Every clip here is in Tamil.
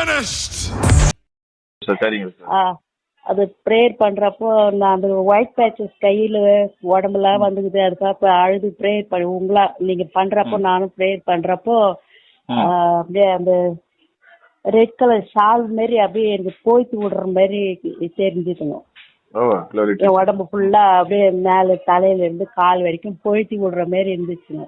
finished. சார் சரிங்க சார். ஆ அது ப்ரேயர் பண்றப்போ நான் அந்த ஒயிட் பேச்சஸ் கையில உடம்புலாம் வந்துக்குது. அதுக்காக அழுது ப்ரேயர் பண்ணி உங்களா நீங்க பண்றப்போ நானும் ப்ரேயர் பண்றப்போ அப்படியே அந்த ரெட் கலர் ஷால் மாதிரி அப்படியே எனக்கு போய்த்து விடுற மாதிரி என் உடம்பு ஃபுல்லா அப்படியே மேல தலையில இருந்து கால் வரைக்கும் போய்த்தி விடுற மாதிரி இருந்துச்சுங்க.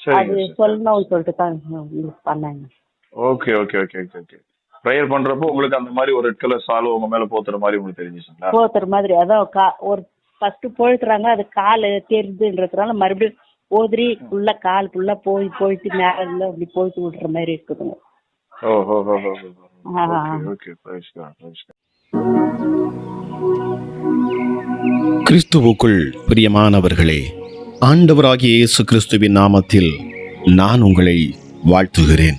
அது சொல்லணும்னு சொல்லிட்டு தான் உங்களுக்கு பண்ணாங்க. Okay okay okay okay okay prayer பண்றப்போ உங்களுக்கு அந்த மாதிரி ஒரு ரெட் கலர் சால்வ் உங்க மேல போத்துற மாதிரி உங்களுக்கு தெரிஞ்சுச்சுங்களா போத்துற மாதிரி. அதான் ஒரு ஃபர்ஸ்ட் போயிட்டுறாங்க அது கால் தெரியுதுன்றதுனால மறுபடியும் ஓதிரி ஃபுல்லா கால் ஃபுல்லா போய் போயிட்டு மேல அப்படி போயிட்டு விடுற மாதிரி இருக்குதுங்க. கிறிஸ்துவுக்குள் பிரியமானவர்களே ஆண்டவராகிய இயேசு கிறிஸ்துவின் நாமத்தில் நான் உங்களை வாழ்த்துகிறேன்.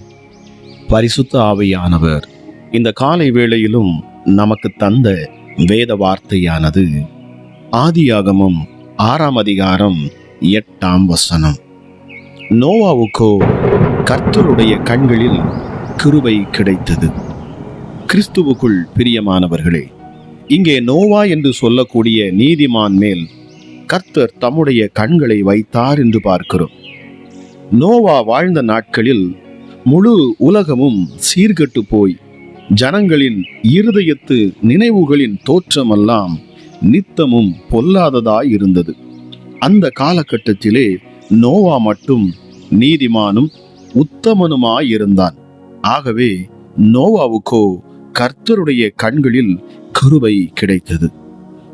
பரிசுத்த ஆவியானவர் இந்த காலை வேளையிலும் நமக்கு தந்த வேத வார்த்தையானது ஆதியாகமும் ஆறாம் அதிகாரம் எட்டாம் வசனம். நோவாவுக்கோ கர்த்தருடைய கண்களில் கிருபை கிடைத்தது. கிறிஸ்துவுக்குள் பிரியமானவர்களே இங்கே நோவா என்று சொல்லக்கூடிய நீதிமான் மேல் கர்த்தர் தம்முடைய கண்களை வைத்தார் என்று பார்க்கிறோம். நோவா வாழ்ந்த நாட்களில் முழு உலகமும் சீர்கெட்டு போய் ஜனங்களின் இருதயத்து நினைவுகளின் தோற்றமெல்லாம் நித்தமும் பொல்லாததாய் இருந்தது அந்த காலகட்டத்திலே நோவா மட்டும் நீதிமானும் உத்தமனுமாயிருந்தான். ஆகவே நோவாவுக்கோ கர்த்தருடைய கண்களில் கருவை கிடைத்தது.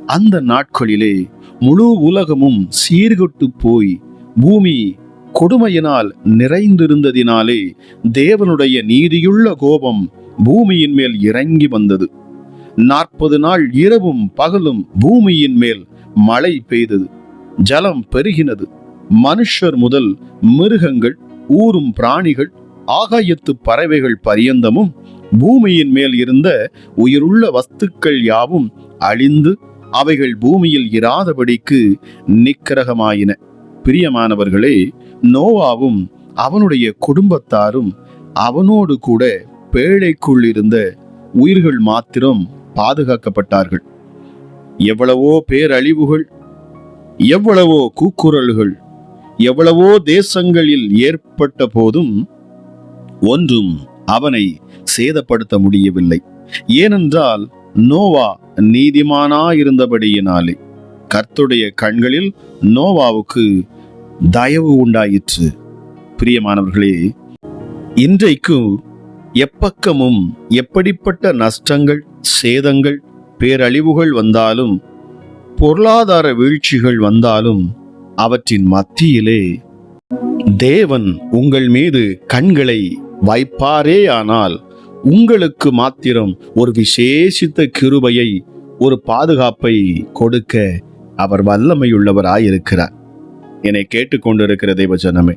அந்த நாட்களிலே முழு உலகமும் சீர்கெட்டு போய் பூமி கொடுமையினால் நிறைந்திருந்ததினாலே தேவனுடைய நீதியுள்ள கோபம் பூமியின் மேல் இறங்கி வந்தது. நாற்பது நாள் இரவும் பகலும் பூமியின் மேல் மழை பெய்தது. ஜலம் பெருகினது. மனுஷர் முதல் மிருகங்கள் ஊரும் பிராணிகள் ஆகாயத்து பறவைகள் பரியந்தமும் பூமியின் மேல் இருந்த உயிருள்ள வஸ்துக்கள் யாவும் அழிந்து அவைகள் பூமியில் இராதபடிக்கு நிக்கிரகமாயின. பிரியமானவர்களே நோவாவும் அவனுடைய குடும்பத்தாரும் அவனோடு கூட பேழைக்குள் இருந்த உயிர்கள் மாத்திரம் பாதுகாக்கப்பட்டார்கள். எவ்வளவோ பேரழிவுகள் எவ்வளவோ கூக்குரல்கள் எவ்வளவோ தேசங்களில் ஏற்பட்ட போதும் ஒன்றும் அவனை சேதப்படுத்த முடியவில்லை. ஏனென்றால் நோவா நீதிமானாயிருந்தபடியினாலே கர்த்துடைய கண்களில் நோவாவுக்கு தயவு உண்டாயிற்று. பிரியமானவர்களே இன்றைக்கு எப்பக்கமும் எப்படிப்பட்ட நஷ்டங்கள் சேதங்கள் பேரழிவுகள் வந்தாலும் பொருளாதார வீழ்ச்சிகள் வந்தாலும் அவற்றின் மத்தியிலே தேவன் உங்கள் மீது கண்களை வைப்பாரேயானால் உங்களுக்கு மாத்திரம் ஒரு விசேஷித்த கிருபையை ஒரு பாதுகாப்பை கொடுக்க அவர் வல்லமையுள்ளவராயிருக்கிறார். என்னை கேட்டுக்கொண்டிருக்கிற தேவஜனமே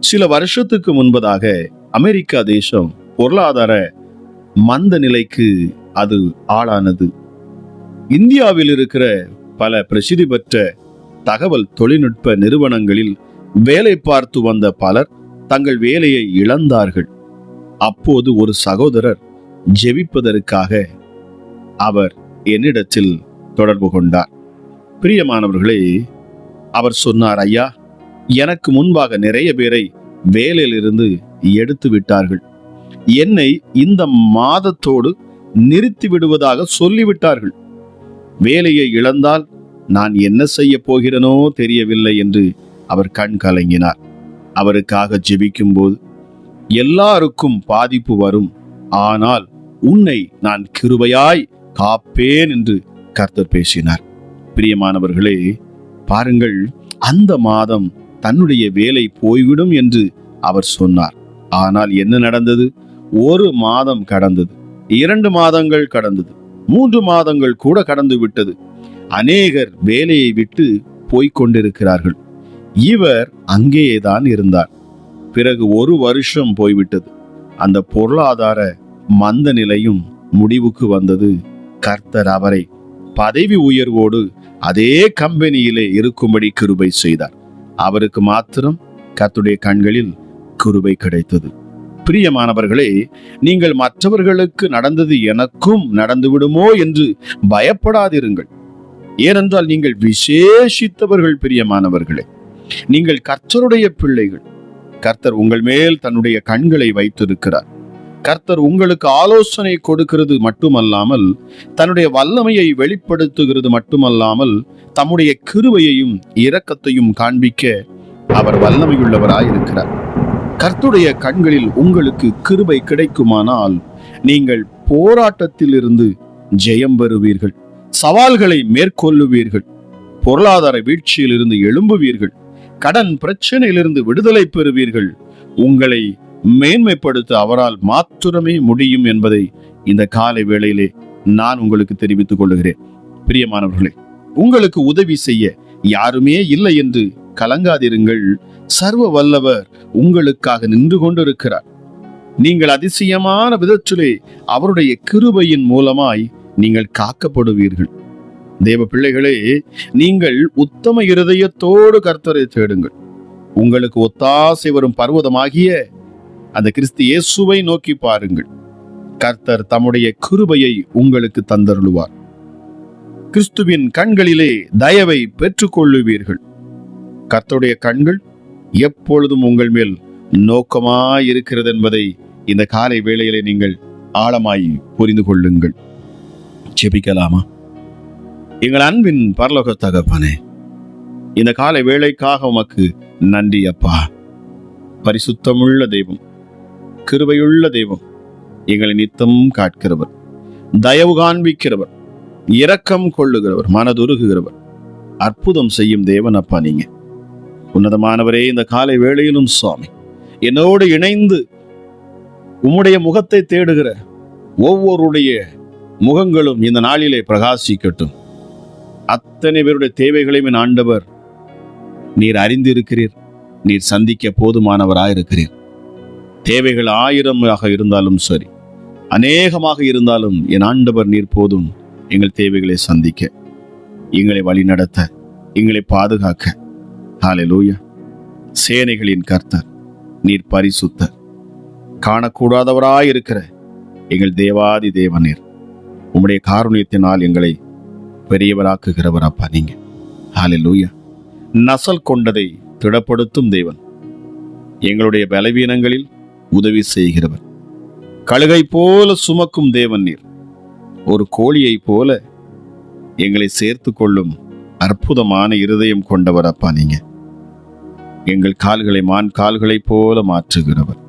சில வருஷத்துக்கு முன்பதாக அமெரிக்கா தேசம் பொருளாதார மந்த நிலைக்கு அது ஆளானது. இந்தியாவில் இருக்கிற பல பிரசித்தி பெற்ற தகவல் தொழில்நுட்ப நிறுவனங்களில் வேலை பார்த்து வந்த பலர் தங்கள் வேலையை இழந்தார்கள். அப்போது ஒரு சகோதரர் ஜெபிப்பதற்காக அவர் என்னிடத்தில் தொடர்பு கொண்டார். பிரியமானவர்களே அவர் சொன்னார் ஐயா எனக்கு முன்பாக நிறைய பேரை வேலையிலிருந்து எடுத்து விட்டார்கள் என்னை இந்த மாதத்தோடு நிறுத்தி விடுவதாக சொல்லிவிட்டார்கள். வேலையை இழந்தால் நான் என்ன செய்ய போகிறேனோ தெரியவில்லை என்று அவர் கண் கலங்கினார். அவருக்காக ஜெபிக்கும்போது எல்லாருக்கும் பாதிப்பு வரும் ஆனால் உன்னை நான் கிருபையாய் காப்பேன் என்று கர்த்தர் பேசினார். பிரியமானவர்களே பாருங்கள் அந்த மாதம் தன்னுடைய வேலை போய்விடும் என்று அவர் சொன்னார். ஆனால் என்ன நடந்தது? ஒரு மாதம் கடந்தது. இரண்டு மாதங்கள் கடந்தது. மூன்று மாதங்கள் கூட கடந்து விட்டது. அநேகர் வேலையை விட்டு போய்கொண்டிருக்கிறார்கள் இவர் அங்கேயேதான் இருந்தார். பிறகு ஒரு வருஷம் போய்விட்டது. அந்த பொருளாதார மந்த நிலையும் முடிவுக்கு வந்தது கர்த்தர் அவரை. பதவி உயர்வோடு அதே கம்பெனியிலே இருக்கும்படி கிருபை செய்தார். அவருக்கு மாத்திரம் கத்துடைய கண்களில் கிருபை கிடைத்தது. பிரியமானவர்களே நீங்கள் மற்றவர்களுக்கு நடந்தது எனக்கும் நடந்துவிடுமோ என்று பயப்படாதிருங்கள். ஏனென்றால் நீங்கள் விசேஷித்தவர்கள் பிரியமானவர்களே. நீங்கள் கர்த்தருடைய பிள்ளைகள். கர்த்தர் உங்கள் மேல் தன்னுடைய கண்களை வைத்திருக்கிறார். கர்த்தர் உங்களுக்கு ஆலோசனை கொடுக்கிறது மட்டுமல்லாமல் தன்னுடைய வல்லமையை வெளிப்படுத்துகிறது மட்டுமல்லாமல் தம்முடைய கிருவையையும் இரக்கத்தையும் காண்பிக்க அவர் வல்லமையுள்ளவராயிருக்கிறார். கர்த்துடைய கண்களில் உங்களுக்கு கிருபை கிடைக்குமானால் நீங்கள் போராட்டத்திலிருந்து ஜெயம் பெறுவீர்கள். சவால்களை மேற்கொள்ளுவீர்கள். பொருளாதார வீழ்ச்சியிலிருந்து எழும்புவீர்கள். கடன் பிரச்சனையிலிருந்து விடுதலை பெறுவீர்கள். உங்களை மேன்மைப்படுத்த அவரால் மாத்திரமே முடியும் என்பதை இந்த காலை வேளையிலே நான் உங்களுக்கு தெரிவித்துக் கொள்கிறேன் பிரியமானவர்களே உங்களுக்கு உதவி செய்ய யாருமே இல்லை என்று கலங்காதிருங்கள். சர்வ வல்லவர் உங்களுக்காக நின்று கொண்டிருக்கிறார். நீங்கள் அதிசயமான விதத்திலே அவருடைய கிருபையின் மூலமாய் நீங்கள் காக்கப்படுவீர்கள். தேவ பிள்ளைகளே நீங்கள் உத்தம இருதயத்தோடு கர்த்தரை தேடுங்கள். உங்களுக்கு ஒத்தாசை வரும் பர்வதமாகிய அந்த கிறிஸ்து இயேசுவை நோக்கி பாருங்கள். கர்த்தர் தம்முடைய கிருபையை உங்களுக்கு தந்தருளுவார். கிறிஸ்துவின் கண்களிலே தயவை பெற்றுக்கொள்ளுவீர்கள். கர்த்தருடைய கண்கள் எப்பொழுதும் உங்கள் மேல் நோக்கமாய் இருக்கிறது என்பதை இந்த காலை வேளையிலே நீங்கள் ஆழமாய் புரிந்து கொள்ளுங்கள். ஜெபிக்கலாமா? எங்கள் அன்பின் பரலோக தகப்பனே இந்த காலை வேளைக்காக உமக்கு நன்றி அப்பா. பரிசுத்தமுள்ள தெய்வம் கிருபையுள்ள தெய்வம் எங்களை நித்தம் காட்கிறவர் தயவு காண்பிக்கிறவர் இரக்கம் கொள்ளுகிறவர் மனதுருகுகிறவர். அற்புதம் செய்யும் தேவன் அப்பா நீங்கள் உன்னதமானவரே இந்த காலை வேளையிலும் சுவாமி. என்னோடு இணைந்து உம்முடைய முகத்தை தேடுகிற ஒவ்வொருடைய முகங்களும் இந்த நாளிலே பிரகாசிக்கட்டும். அத்தனை பேருடைய தேவைகளையும் என் ஆண்டவர் நீர் அறிந்திருக்கிறீர். நீர் சந்திக்க போதுமானவராயிருக்கிறீர். தேவைகள் ஆயிரமாக இருந்தாலும் சரி அநேகமாக இருந்தாலும் என் ஆண்டவர் நீர் போதும் எங்கள் தேவைகளை சந்திக்க எங்களை வழிநடத்த எங்களை பாதுகாக்க. ஹாலெலூயா சேனைகளின் கர்த்தர் நீர் பரிசுத்தர். காணக்கூடாதவராயிருக்கிற எங்கள் தேவாதி தேவநீர் உம்முடைய காரணியத்தினால் எங்களை பெரியவராக்குகிறவர் அப்பா நீங்க. ஹாலெலூயா நசல் கொண்டதை திடப்படுத்தும் தேவன். எங்களுடைய பலவீனங்களில் உதவி செய்கிறவர். கழுகை போல சுமக்கும் தேவன் நீர் ஒரு கோழியைப் போல எங்களை சேர்த்து கொள்ளும் அற்புதமான இருதயம் கொண்டவர் அப்பா நீங்க. எங்கள் கால்களை மான் கால்களைப் போல மாற்றுகிறவர்.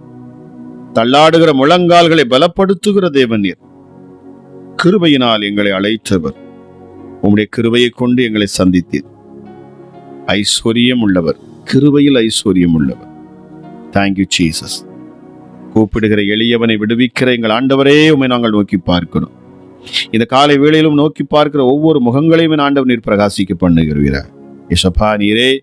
தள்ளாடுகிற முழங்கால்களை பலப்படுத்துகிற தேவன் நீர் கிருபையினால் எங்களை அழைத்தவர். உம்முடைய கிருபையை கொண்டு எங்களை சந்தித்தீர். ஐஸ்வர்யம் உள்ளவர். கிருபையில் ஐஸ்வர்யம் உள்ளவர். தேங்க்யூ ஜீசஸ் கூப்பிடுகிற எளியவனை விடுவிக்கிற எங்கள் ஆண்டவரே உம்மை நாங்கள் நோக்கி பார்க்கிறோம். இந்த காலை வேளையிலும் நோக்கி பார்க்கிற ஒவ்வொரு முகங்களையும் ஆண்டவர் நீர் பிரகாசிக்க பண்ணுகிறீரா இசப்பா நீரே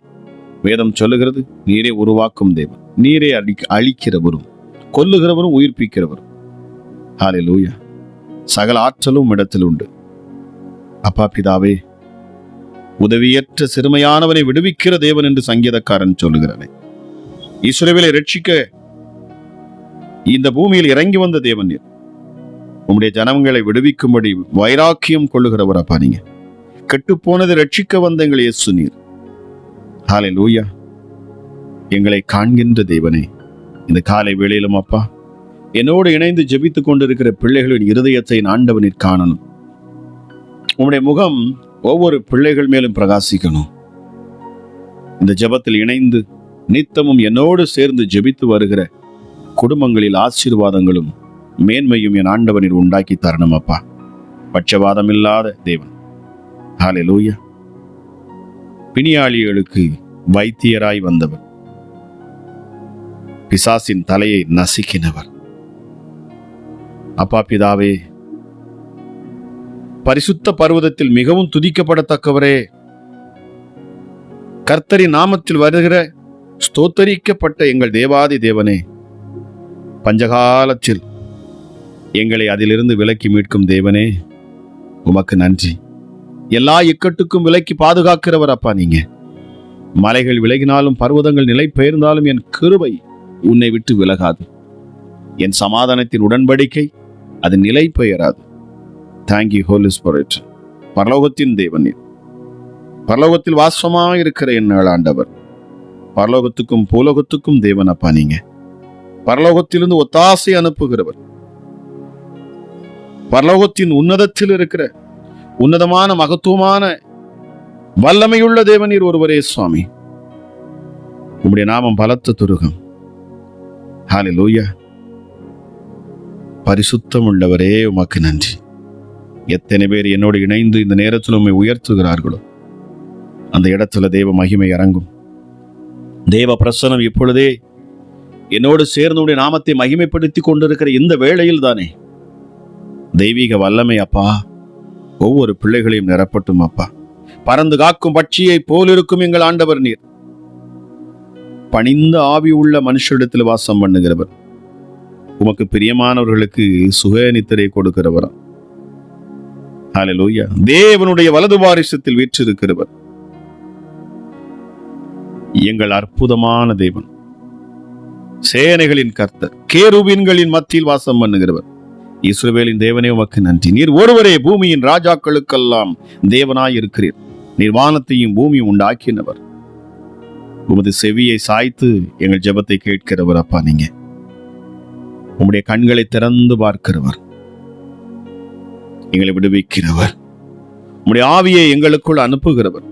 வேதம் சொல்லுகிறது நீரே உருவாக்கும் தேவன். நீரே அழி அழிக்கிறவரும் கொல்லுகிறவரும் உயிர்ப்பிக்கிறவரும். ஹாலே லூயா சகல ஆற்றலும் இடத்தில் உண்டு. அப்பா பிதாவே உதவியற்ற சிறுமையானவனை விடுவிக்கிற தேவன் என்று சங்கீதக்காரன் சொல்லுகிறானே ஈஸ்வரவேலை ரட்சிக்க இந்த பூமியில் இறங்கி வந்த தேவன் நீர். உம்முடைய ஜனங்களை விடுவிக்கும்படி வைராக்கியம் கொள்ளுகிறவர் அப்பா நீங்க. கெட்டுப்போனதை ரட்சிக்க வந்த எங்கள் இயேசு நீர். ஹாலே லூயா எங்களை காண்கின்ற தேவனே இந்த காலை வேளையிலும் அப்பா என்னோடு இணைந்து ஜெபித்துக் கொண்டிருக்கிற பிள்ளைகளின் இருதயத்தை ஆண்டவனில் காணணும். உம்முடைய முகம் ஒவ்வொரு பிள்ளைகள் மேலும் பிரகாசிக்கணும். இந்த ஜெபத்தில் இணைந்து நித்தமும் என்னோடு சேர்ந்து ஜெபித்து வருகிற குடும்பங்களில் ஆசீர்வாதங்களும் மேன்மையும் என் ஆண்டவனில் உண்டாக்கி தரணும் அப்பா. பட்சவாதம் இல்லாத தேவன். ஹாலே லூயா பிணியாளிகளுக்கு வைத்தியராய் வந்தவர். பிசாசின் தலையை நசுக்கினவர். அப்பா பிதாவே பரிசுத்த பர்வதத்தில் மிகவும் துதிக்கப்படத்தக்கவரே. கர்த்தரி நாமத்தில் வருகிற ஸ்தோத்தரிக்கப்பட்ட எங்கள் தேவாதி தேவனே பஞ்சகாலத்தில் எங்களை அதிலிருந்து விலக்கி மீட்கும் தேவனே உமக்கு நன்றி. எல்லா இக்கட்டுக்கும் விலக்கி பாதுகாக்கிறவர் அப்பா நீங்க. மலைகள் விலகினாலும் பர்வதங்கள் நிலை பெயர்ந்தாலும் என் கிருபை உன்னை விட்டு விலகாது. என் சமாதானத்தின் உடன்படிக்கை அது நிலை பெயராது. தேங்க்யூ ஹோலி ஸ்பிரிட் பரலோகத்தின் தேவன். பரலோகத்தில் வாசமாக இருக்கிற என் ஆண்டவர். பரலோகத்துக்கும் பூலோகத்துக்கும் தேவன் அப்பா நீங்க. பரலோகத்திலிருந்து ஒத்தாசை அனுப்புகிறவர். பரலோகத்தின் உன்னதத்தில் இருக்கிற உன்னதமான மகத்துவமான வல்லமையுள்ள தேவனீர் ஒருவரே சுவாமி. உம்முடைய நாமம் பலத்த துருகம். ஹalleluya பரிசுத்தம் உள்ளவரே உமக்கு நன்றி. எத்தனை பேர் என்னோடு இணைந்து இந்த நேரத்தில் உண்மை உயர்த்துகிறார்களோ அந்த இடத்துல தேவ மகிமை இறங்கும் தேவ பிரசனம் இப்பொழுதே என்னோடு சேர்ந்து உடைய நாமத்தை மகிமைப்படுத்தி கொண்டிருக்கிற இந்த வேளையில் தானே தெய்வீக வல்லமை அப்பா. ஒவ்வொரு பிள்ளைகளையும் நிரப்பட்டும் அப்பா. பறந்து காக்கும் பட்சியை போலிருக்கும் எங்கள் ஆண்டவர் நீர். பணிந்த ஆவி உள்ள மனுஷரிடத்தில் வாசம் பண்ணுகிறவர். உமக்கு பிரியமானவர்களுக்கு சுக நித்திரை கொடுக்கிறவரா. தேவனுடைய வலது வாரிசத்தில் வீற்றிருக்கிறவர். எங்கள் அற்புதமான தேவன். சேனைகளின் கர்த்தர் கேருபீன்களின் மத்தியில் வாசம் பண்ணுகிறவர். இஸ்ரவேலின் தேவனே உமக்கு நன்றி. நீர் ஒருவரே பூமியின் ராஜாக்களுக்கெல்லாம் தேவனாய் இருக்கிறீர் நீர் வானத்தையும் பூமியும் உண்டாக்கினவர். உமது செவியை சாய்த்து எங்கள் ஜெபத்தை கேட்கிறவர் அப்பா நீங்க. உம்முடைய கண்களை திறந்து பார்க்கிறவர். எங்களை விடுவிக்கிறவர். உம்முடைய ஆவியை எங்களுக்குள் அனுப்புகிறவர்.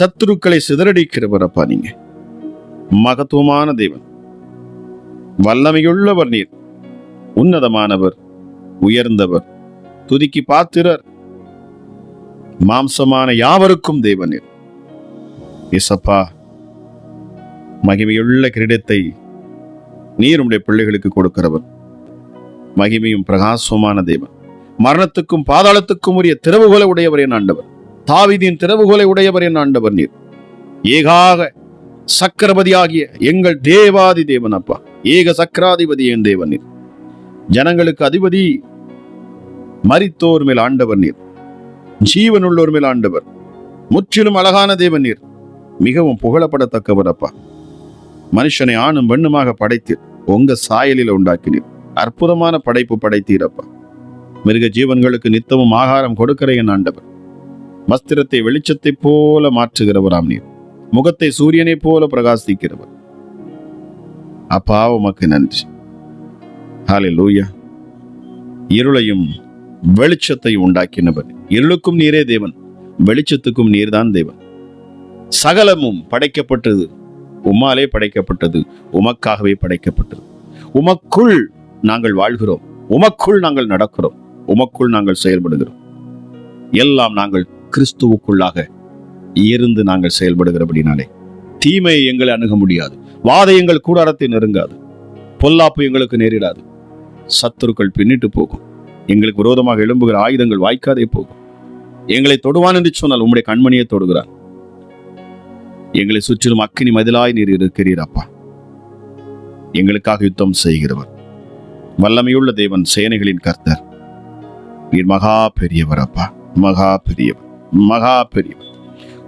சத்துருக்களை சிதறடிக்கிறவர் அப்பா நீங்க. மகத்துவமான தேவன். வல்லமையுள்ளவர் நீர். உன்னதமானவர் உயர்ந்தவர் துதிக்கு பாத்திரர் மாம்சமான யாவருக்கும் தேவனீர். இசப்பா மகிமையுள்ள கிரீடத்தை நீர் பிள்ளைகளுக்கு கொடுக்கிறவர். மகிமையும் பிரகாசமான தேவன். மரணத்துக்கும் பாதாளத்துக்கும் உரிய திறவுகோலை உடையவர் என் ஆண்டவர். தாவிதின் திறவுகோலை உடையவர் என் ஆண்டவர் நீர். ஏகாக சக்கரபதியாகிய எங்கள் தேவாதி தேவன் அப்பா. ஏக சக்கராதிபதி என் தேவன் நீர். ஜனங்களுக்கு அதிபதி மறித்தோர் மேல் ஆண்டவர் நீர். ஜீவனுள்ளோர் மேல் ஆண்டவர். முற்றிலும் அழகான தேவன் நீர். மிகவும் புகழப்படத்தக்கவர் அப்பா. மனுஷனை ஆணும் பெண்ணுமாக படைத்தீர் உங்க சாயலில் உண்டாக்கினீர். அற்புதமான படைப்பு படைத்தீரப்பா மிருக ஜீவன்களுக்கு நித்தமும் ஆகாரம் கொடுக்கிற என் ஆண்டவர். வஸ்திரத்தை வெளிச்சத்தைப் போல மாற்றுகிறவராம் நீர். முகத்தை சூரியனைப் போல பிரகாசிக்கிறவர். அப்பா உமக்கு நன்றி. ஹalleluya இருளையும் வெளிச்சத்தை உண்டாக்கினவர். இருளுக்கும் நீரே தேவன் வெளிச்சத்துக்கும் நீர்தான் தேவன். சகலமும் படைக்கப்பட்டது உம்மாலே படைக்கப்பட்டது உமக்காகவே படைக்கப்பட்டது. உமக்குள் நாங்கள் வாழ்கிறோம் உமக்குள் நாங்கள் நடக்கிறோம் உமக்குள் நாங்கள் செயல்படுகிறோம். எல்லாம் நாங்கள் கிறிஸ்துவுக்குள்ளாக இருந்து நாங்கள் செயல்படுகிறபடினாலே. தீமையை எங்களை அணுக முடியாது வாதை எங்கள் கூடாரத்தை நெருங்காது பொல்லாப்பு எங்களுக்கு நேரிடாது. சத்துருக்கள் பின்னிட்டு போகும். எங்களுக்கு விரோதமாக எழும்புகிற ஆயுதங்கள் வாய்க்காதே போகும். எங்களை தொடுவான் என்று சொன்னால் உம்முடைய கண்மணியை தொடுகிறார். எங்களை சுற்றிலும் அக்கினி மதிலாய் நீர் இருக்கிறீர் அப்பா. எங்களுக்காக யுத்தம் செய்கிறவர். வல்லமையுள்ள தேவன் சேனைகளின் கர்த்தர். நீர் மகா பெரியவர் அப்பா. மகா பெரியவர். மகா பெரியவர்.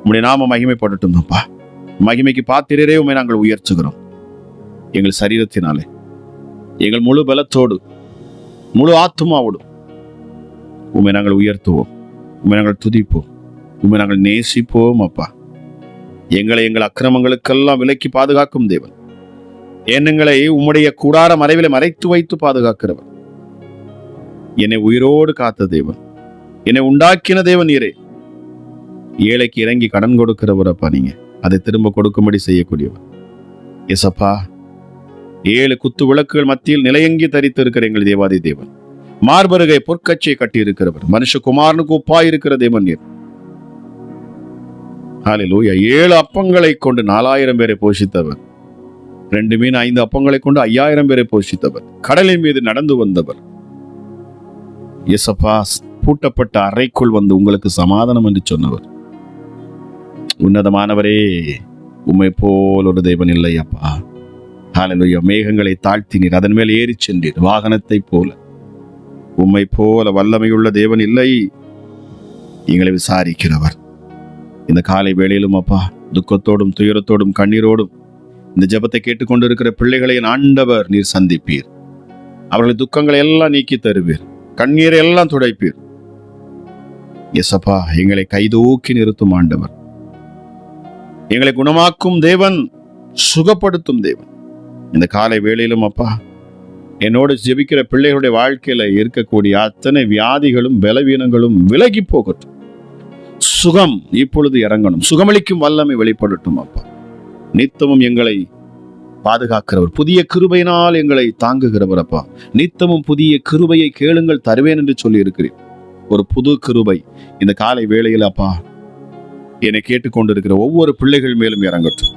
உம்முடைய நாம மகிமைப்படட்டும் அப்பா. மகிமைக்கு பாத்திரரே உண்மை நாங்கள் உயர்த்துகிறோம். எங்கள் சரீரத்தினாலே. எங்கள் முழு பலத்தோடு முழு ஆத்மாவோடும் உண்மை நாங்கள் உயர்த்துவோம். உண்மை நாங்கள் துதிப்போம். உண்மை நாங்கள் நேசிப்போம் அப்பா. எங்களை எங்கள் அக்கிரமங்களுக்கெல்லாம் விலக்கி பாதுகாக்கும் தேவன். எண்ணங்களை உம்முடைய கூடார மறைவில மறைத்து வைத்து பாதுகாக்கிறவன் என்னை உயிரோடு காத்த தேவன். என்னை உண்டாக்கின தேவன் இரே ஏழைக்கு இறங்கி கடன் கொடுக்கிறவர் அப்பா நீங்க. அதை திரும்ப கொடுக்கும்படி செய்யக்கூடியவர். எசப்பா ஏழு குத்து விளக்குகள் மத்தியில் நிலையங்கி தரித்திருக்கிற எங்கள் தேவாதி தேவன். மார்பருகை பொற்கச்சை கட்டியிருக்கிறவர். மனுஷகுமாரனு மனுஷகுமாரனுக்கு இருக்கிற தேவன் நீர். ஹalleluya. ஏழு அப்பங்களை கொண்டு நாலாயிரம் பேரை போஷித்தவர். ரெண்டு மீன் ஐந்து அப்பங்களை கொண்டு ஐயாயிரம் பேரை போஷித்தவர். கடலின் மீது நடந்து வந்தவர். எசப்பா பூட்டப்பட்ட அறைக்குள் வந்து உங்களுக்கு சமாதானம் என்று சொன்னவர். உன்னதமானவரே உம்மை போல் ஒரு தெய்வன் இல்லை ஹாலலுய மேகங்களை தாழ்த்தினீர். அதன் மேல் ஏறிச் சென்றீர். வாகனத்தை போல. உம்மை போல வல்லமையுள்ள தேவன் இல்லை. எங்களை விசாரிக்கிறவர். இந்த காலை வேளையிலும் அப்பா துக்கத்தோடும் துயரத்தோடும் கண்ணீரோடும் இந்த ஜெபத்தை கேட்டுக்கொண்டிருக்கிற பிள்ளைகளை ஆண்டவர் நீர் சந்திப்பீர். அவர்களை துக்கங்களை எல்லாம் நீக்கி தருவீர். கண்ணீரை எல்லாம் துடைப்பீர். எசப்பா எங்களை கைதூக்கி நிறுத்தும் ஆண்டவர். எங்களை குணமாக்கும் தேவன் சுகப்படுத்தும் தேவன். இந்த காலை வேளையிலும் அப்பா என்னோடு ஜெபிக்கிற பிள்ளைகளுடைய வாழ்க்கையில் இருக்கக்கூடிய அத்தனை வியாதிகளும் பலவீனங்களும் விலகி போகட்டும். சுகம் இப்பொழுது இறங்கணும். சுகமளிக்கும் வல்லமை வெளிப்படட்டும் அப்பா. நித்தமும் எங்களை பாதுகாக்கிறவர். புதிய கிருபையினால் எங்களை தாங்குகிறவர் அப்பா. நித்தமும் புதிய கிருபையை கேளுங்கள் தருவேன் என்று சொல்லி இருக்கிறேன் ஒரு புது கிருபை இந்த காலை வேளையில் அப்பா என்னை கேட்டுக்கொண்டிருக்கிற ஒவ்வொரு பிள்ளைகள் மேலும் இறங்கட்டும்.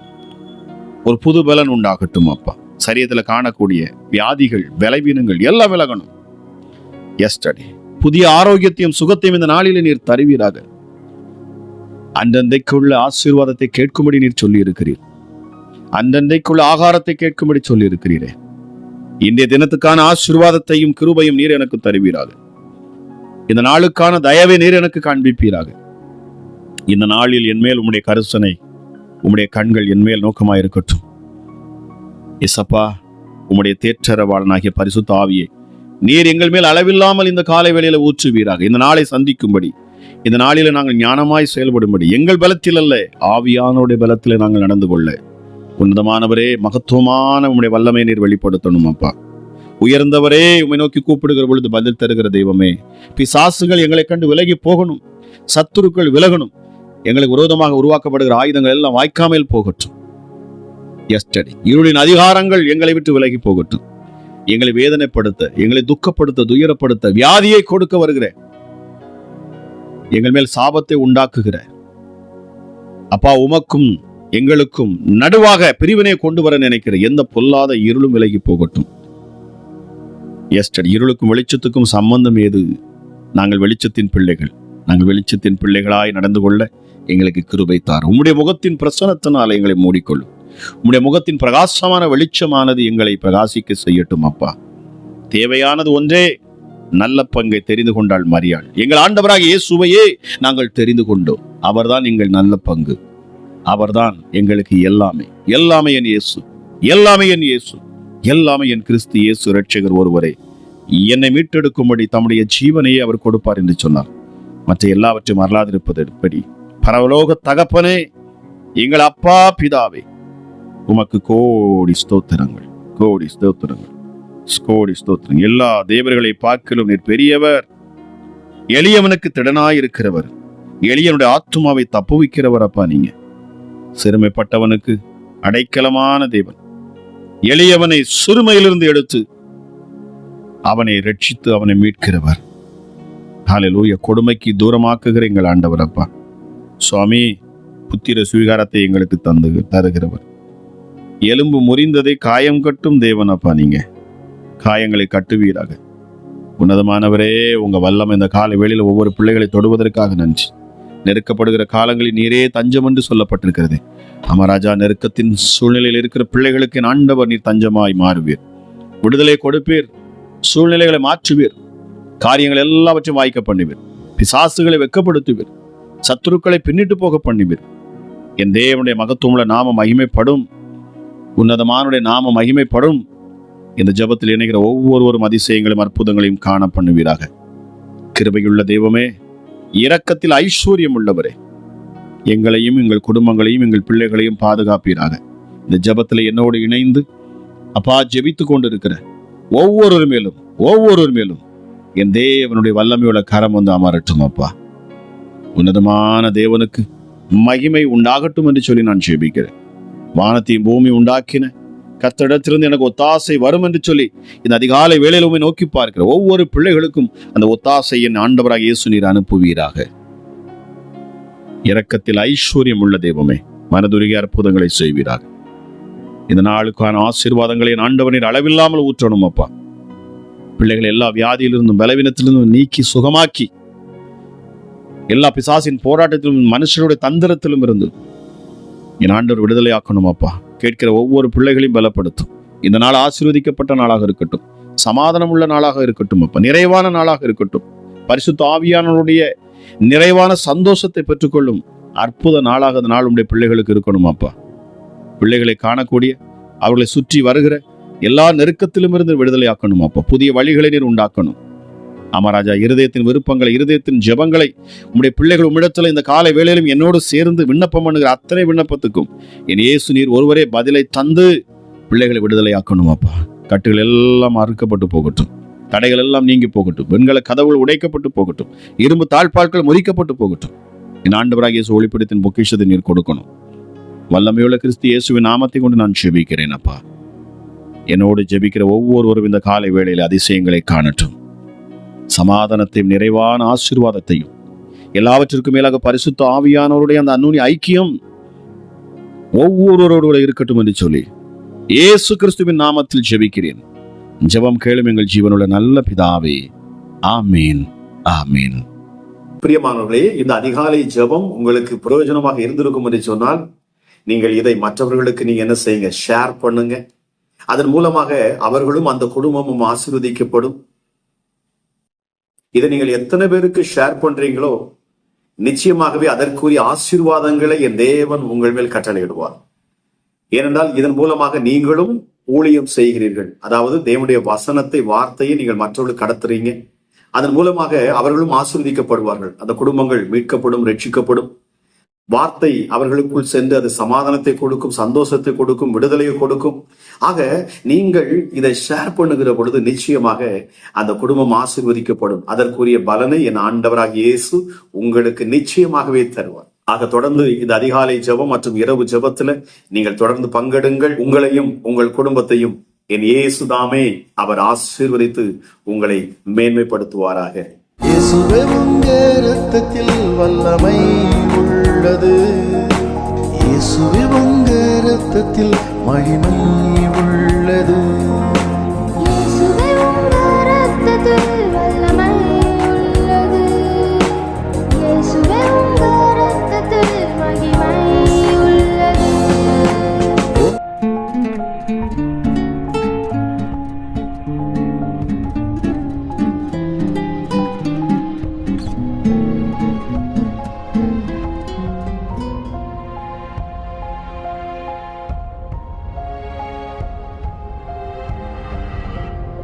ஒரு புது பலன் உண்டாகட்டும் அப்பா. சரீரத்தில் காணக்கூடிய வியாதிகள் பலவீனங்கள் எல்லாம் விலகணும். எஸ்டடி புதிய ஆரோக்கியத்தையும் சுகத்தையும் இந்த நாளில் நீர் தருவீராக. அந்தந்தைக்குள்ள ஆசீர்வாதத்தை கேட்கும்படி நீர் சொல்லி இருக்கிறீர் அந்தந்தைக்குள்ள ஆகாரத்தை கேட்கும்படி சொல்லி இருக்கிறீரே இன்றைய தினத்துக்கான ஆசீர்வாதத்தையும் கிருபையும் நீர் எனக்கு தருவீராக. இந்த நாளுக்கான தயவை நீர் எனக்கு காண்பிப்பீராக. இந்த நாளில் என்மேல் உம்முடைய கருசனை உம்முடைய கண்கள் என்மேல் நோக்கமாயிருக்கட்டும். இசப்பா உம்முடைய தேற்றரவாளனாகிய பரிசுத்த ஆவியை நீர் எங்கள் மேல் அளவில்லாமல் இந்த காலை வேளையில ஊற்றுவீராக. இந்த நாளை சந்திக்கும்படி இந்த நாளில நாங்கள் ஞானமாய் செயல்படும்படி எங்கள் பலத்தில் அல்ல ஆவியானோடைய பலத்தில் நாங்கள் நடந்து கொள்ள. உன்னதமானவரே மகத்துவமான உம்முடைய வல்லமை நீர் வெளிப்படுத்தணும் அப்பா. உயர்ந்தவரே உம்மை நோக்கி கூப்பிடுகிற பொழுது பதில் தருகிற தெய்வமே பிசாசுகள் எங்களை கண்டு விலகி போகணும் சத்துருக்கள் விலகணும் எங்களுக்கு விரோதமாக உருவாக்கப்படுகிற ஆயுதங்கள் எல்லாம் வாய்க்காமல் போகட்டும். எஸ்டடி இருளின் அதிகாரங்கள் எங்களை விட்டு விலகி போகட்டும். எங்களை வேதனைப்படுத்த எங்களை துக்கப்படுத்த துயரப்படுத்த வியாதியை கொடுக்க வருகிற எங்கள் மேல் சாபத்தை உண்டாக்குகிற அப்பா உமக்கும் எங்களுக்கும் நடுவாக பிரிவினை கொண்டு வர நினைக்கிற எந்த பொல்லாத இருளும் விலகி போகட்டும். எஸ்டடி இருளுக்கும் வெளிச்சத்துக்கும் சம்பந்தம் ஏது? நாங்கள் வெளிச்சத்தின் பிள்ளைகள். நாங்கள் வெளிச்சத்தின் பிள்ளைகளாய் நடந்து கொள்ள எங்களுக்கு கிருபை தார் உம்முடைய முகத்தின் பிரசனத்தினால் எங்களை மூடிக்கொள்ளும். உம்முடைய முகத்தின் பிரகாசமான வெளிச்சமானது எங்களை பிரகாசிக்க செய்யட்டும் அப்பா. தேவையானது ஒன்றே நல்ல பங்கை தெரிந்து கொண்டாள் மரியாள். எங்கள் ஆண்டவராக இயேசுவையே நாங்கள் தெரிந்து கொண்டோம். அவர்தான் எங்கள் நல்ல பங்கு. அவர்தான் எங்களுக்கு எல்லாமே. எல்லாமே என் இயேசு. எல்லாமே என் இயேசு. எல்லாமே என் கிறிஸ்து இயேசு ரட்சகர் ஒருவரே. என்னை மீட்டெடுக்கும்படி தம்முடைய ஜீவனையே அவர் கொடுப்பார் என்று சொன்னார். மற்ற எல்லாவற்றையும் அருளாதிருப்பது எப்படி பரவலோக தகப்பனே எங்கள் அப்பா பிதாவே உமக்கு கோடி ஸ்தோத்திரங்கள் கோடி ஸ்தோத்திரங்கள் கோடி ஸ்தோத்திரங்கள். எல்லா தேவர்களை பார்க்கலும் நீர் பெரியவர். எளியவனுக்கு திடனாயிருக்கிறவர். எளியனுடைய ஆத்துமாவை தப்புவிக்கிறவர் அப்பா நீங்க. சிறுமைப்பட்டவனுக்கு அடைக்கலமான தேவன். எளியவனை சிறுமையிலிருந்து எடுத்து அவனை ரட்சித்து அவனை மீட்கிறவர். ஹாலலூய கொடுமைக்கு தூரமாக்குகிற எங்கள் ஆண்டவர் அப்பா. சுவாமி புத்திர சுவீகாரத்தை எங்களுக்கு தந்து தருகிறவர். எலும்பு முறிந்ததை காயம் கட்டும் தேவன் அப்பா நீங்க. காயங்களை கட்டுவீராக. உன்னதமானவரே உங்க வல்லம் இந்த கால வேளையில் ஒவ்வொரு பிள்ளைகளை தொடுவதற்காக நன்றி. நெருக்கப்படுகிற காலங்களில் நீரே தஞ்சம் என்று சொல்லப்பட்டிருக்கிறது. அமராஜா நெருக்கத்தின் சூழ்நிலையில் இருக்கிற பிள்ளைகளுக்கு ஆண்டவர் நீர் தஞ்சமாய் மாறுவீர். விடுதலை கொடுப்பீர் சூழ்நிலைகளை மாற்றுவீர். காரியங்கள் எல்லாவற்றையும் வாய்க்க பண்ணுவீர். பிசாசுகளை வெக்கப்படுத்துவீர். சத்துருக்களை பின்னிட்டு போக பண்ணுவீர். என் தேவனுடைய மகத்துவமுள்ள நாம மகிமைப்படும். உன்னதமானுடைய நாம மகிமைப்படும் இந்த ஜெபத்தில் இணைகிற ஒவ்வொருவரும் அதிசயங்களையும் அற்புதங்களையும் காண பண்ணுவீராக. கிருபையுள்ள தெய்வமே இரக்கத்தில் ஐஸ்வர்யம் உள்ளவரே. எங்களையும் எங்கள் குடும்பங்களையும் எங்கள் பிள்ளைகளையும் பாதுகாப்பீராக. இந்த ஜெபத்தில் என்னோடு இணைந்து அப்பா ஜெபித்து கொண்டிருக்கிற ஒவ்வொருவர் மேலும் ஒவ்வொருவர் மேலும் என் தேவனுடைய வல்லமையுள்ள கரம் வந்து அமரட்டும் அப்பா. உன்னதமான தேவனுக்கு மகிமை உண்டாகட்டும் என்று சொல்லி நான் ஜெபிக்கிறேன். வானத்தையும் பூமி உண்டாக்கின. கத்தடத்திலிருந்து எனக்கு ஒத்தாசை வரும் என்று சொல்லி இந்த அதிகாலை வேளையில் உண்மை நோக்கி பார்க்கிற ஒவ்வொரு பிள்ளைகளுக்கும் அந்த ஒத்தாசை என் ஆண்டவராக இயேசு நீர் அனுப்புவீராக. இரக்கத்தில் ஐஸ்வர்யம் உள்ள தெய்வமே மனதுருகி அற்புதங்களை செய்வீராக. இந்த நாளுக்கான ஆசீர்வாதங்களை என் ஆண்டவனின் அளவில்லாமல் ஊற்றணும் அப்பா. பிள்ளைகளை எல்லா வியாதியிலிருந்தும் பலவீனத்திலிருந்தும் நீக்கி சுகமாக்கி எல்லா பிசாசின் போராட்டத்திலும் மனுஷனுடைய தந்திரத்திலும் இருந்து என் ஆண்டவர் விடுதலையாக்கணும் அப்பா. கேட்கிற ஒவ்வொரு பிள்ளைகளையும் பலப்படுத்தும். இந்த நாள் ஆசீர்வதிக்கப்பட்ட நாளாக இருக்கட்டும். சமாதானம் உள்ள நாளாக இருக்கட்டும் அப்பா. நிறைவான நாளாக இருக்கட்டும். பரிசுத்த ஆவியானவருடைய நிறைவான சந்தோஷத்தை பெற்றுக்கொள்ளும் அற்புத நாளாக அந்த நாள் உடைய பிள்ளைகளுக்கு இருக்கணும் அப்பா. பிள்ளைகளை காணக்கூடிய அவர்களை சுற்றி வருகிற எல்லா நெருக்கத்திலும் இருந்து விடுதலை ஆக்கணும் அப்பா. புதிய வழிகளை நீர் உண்டாக்கணும். அமராஜா இருதயத்தின் விருப்பங்களை இருதயத்தின் ஜெபங்களை உம்முடைய பிள்ளைகள் உம்மிடத்தில் இந்த காலை வேளையிலும் என்னோடு சேர்ந்து விண்ணப்பம் பண்ணுகிற அத்தனை விண்ணப்பத்துக்கும் என் இயேசு நீர் ஒருவரே பதிலை தந்து பிள்ளைகளை விடுதலை ஆக்கணும் அப்பா. கட்டுகள் எல்லாம் அறுக்கப்பட்டு போகட்டும். தடைகள் எல்லாம் நீங்கி போகட்டும். வெண்கல கதவுகள் உடைக்கப்பட்டு போகட்டும். இரும்பு தாழ்பால்கள் முறிக்கப்பட்டு போகட்டும். என் ஆண்டவராக இயேசு ஒளிப்படத்தின் பொக்கிஷத்தை நீர் கொடுக்கணும். வல்லமையுள்ள கிறிஸ்து இயேசுவின் நாமத்தை கொண்டு நான் ஜெபிக்கிறேன் அப்பா. என்னோடு ஜெபிக்கிற ஒவ்வொருவரும் இந்த காலை வேளையில் அதிசயங்களை காணட்டும். சமாதானத்தையும் நிறைவான ஆசீர்வாதத்தையும். எல்லாவற்றிற்கும் மேலாக பரிசுத்த ஆவியானவருடைய அந்த அந்நுனி ஐக்கியம் ஒவ்வொருவரோடு இருக்கட்டும் என்று சொல்லி இயேசு கிறிஸ்துவின் நாமத்தில் ஜெபிக்கிறேன். ஜெபம் கேளும் எங்கள் ஜீவனுள்ள நல்ல பிதாவே. ஆமீன். ஆமீன். பிரியமானவர்களே இந்த அதிகாலை ஜெபம் உங்களுக்கு பிரயோஜனமாக இருந்திருக்கும் என்று சொன்னால் நீங்கள் இதை மற்றவர்களுக்கு நீங்க என்ன செய்யுங்க? ஷேர் பண்ணுங்க. அதன் மூலமாக அவர்களும் அந்த குடும்பமும் ஆசீர்வதிக்கப்படும். இதை நீங்கள் எத்தனை பேருக்கு ஷேர் பண்றீங்களோ நிச்சயமாகவே அதற்குரிய ஆசீர்வாதங்களை என் தேவன் உங்கள் மேல் கட்டளையிடுவார். ஏனென்றால் இதன் மூலமாக நீங்களும் ஊழியம் செய்கிறீர்கள். அதாவது தேவனுடைய வசனத்தை வார்த்தையை நீங்கள் மற்றவர்களுக்கு கடத்துறீங்க. அதன் மூலமாக அவர்களும் ஆசிர்வதிக்கப்படுவார்கள். அந்த குடும்பங்கள் மீட்கப்படும் ரட்சிக்கப்படும். வார்த்தை அவர்களுக்குள் சென்று அது சமாதானத்தை கொடுக்கும் சந்தோஷத்தை கொடுக்கும் விடுதலையை கொடுக்கும். ஆக நீங்கள் இதை ஷேர் பண்ணுகிற பொழுது நிச்சயமாக அந்த குடும்பம் ஆசீர்வதிக்கப்படும். அதற்குரிய பலனை என் ஆண்டவராக இயேசு உங்களுக்கு நிச்சயமாகவே தருவார். ஆக தொடர்ந்து இந்த அதிகாலை ஜெபம் மற்றும் இரவு ஜெபத்துல நீங்கள் தொடர்ந்து பங்கெடுங்கள். உங்களையும் உங்கள் குடும்பத்தையும் என் இயேசுதாமே அவர் ஆசீர்வதித்து உங்களை மேன்மைப்படுத்துவாராக. இயேசுவே வல்லமை உள்ளது. இயேசுவே உங்க ரத்தத்தில் மகிமை உள்ளது இயேசுவே உங்க ரத்தத்தில்